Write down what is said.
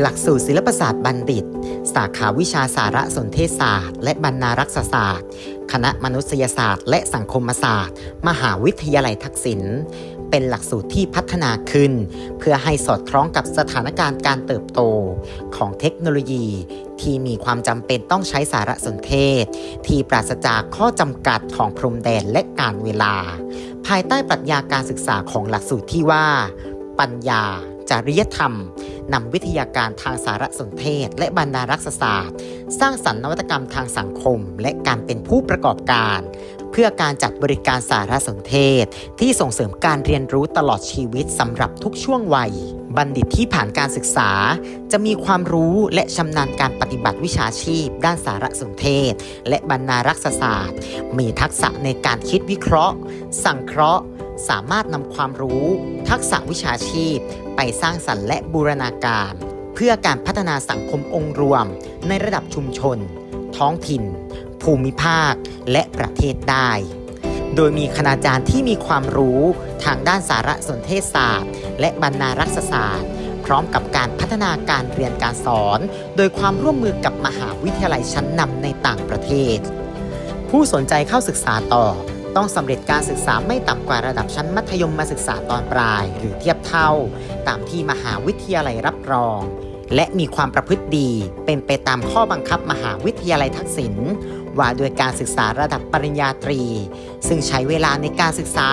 หลักสูตรศิลปศาสตร์บัณฑิต สาขาวิชาสารสนเทศศาสตร์ และบรรณารักษศาสตร์ คณะมนุษยศาสตร์ และสังคมศาสตร์ มหาวิทยาลัยทักษิณเป็นหลักสูตรที่พัฒนาขึ้น เพื่อให้สอดคล้องกับสถานการณ์การเติบโตของเทคโนโลยี ที่มีความจำเป็นต้องใช้สารสนเทศ ที่ปราศจากข้อจำกัดของพรมแดนและการเวลา ภายใต้ปรัชญาการศึกษาของหลักสูตรที่ว่า ปัญญา จริยธรรม นำวิทยาการทางสารสนเทศ และบรรณารักษศาสตร์ สร้างสรรค์นวัตกรรมทางสังคม และการเป็นผู้ประกอบการ เพื่อการจัดบริการสารสนเทศ ที่ส่งเสริมการเรียนรู้ตลอดชีวิตสำหรับทุกช่วงวัย บัณฑิตที่ผ่านการศึกษา จะมีความรู้และชำนาญการปฏิบัติวิชาชีพ ด้านสารสนเทศ และบรรณารักษศาสตร์ มีทักษะในการคิดวิเคราะห์ สังเคราะห์ สามารถนำความรู้ ทักษะวิชาชีพ ไปสร้างสรรค์และบูรณาการ เพื่อการพัฒนาสังคมองค์รวม ในระดับชุมชน ท้องถิ่น ภูมิภาค และประเทศได้ โดยมีคณาจารย์ที่มีความรู้ทางด้านสารสนเทศศาสตร์ และบรรณารักษศาสตร์ พร้อมกับการพัฒนาการเรียนการสอน โดยความร่วมมือกับมหาวิทยาลัยชั้นนำในต่างประเทศ ผู้สนใจเข้าศึกษาต่อ ต้องสำเร็จการศึกษาไม่ต่ำกว่าระดับชั้นมัธยมมาศึกษาตอนปลาย หรือเทียบเท่า ตามที่มหาวิทยาลัยรับรอง และมีความประพฤติดี เป็นไปตามข้อบังคับมหาวิทยาลัยทักษิณว่าด้วยการศึกษาระดับปริญญาตรี ซึ่งใช้เวลาในการศึกษา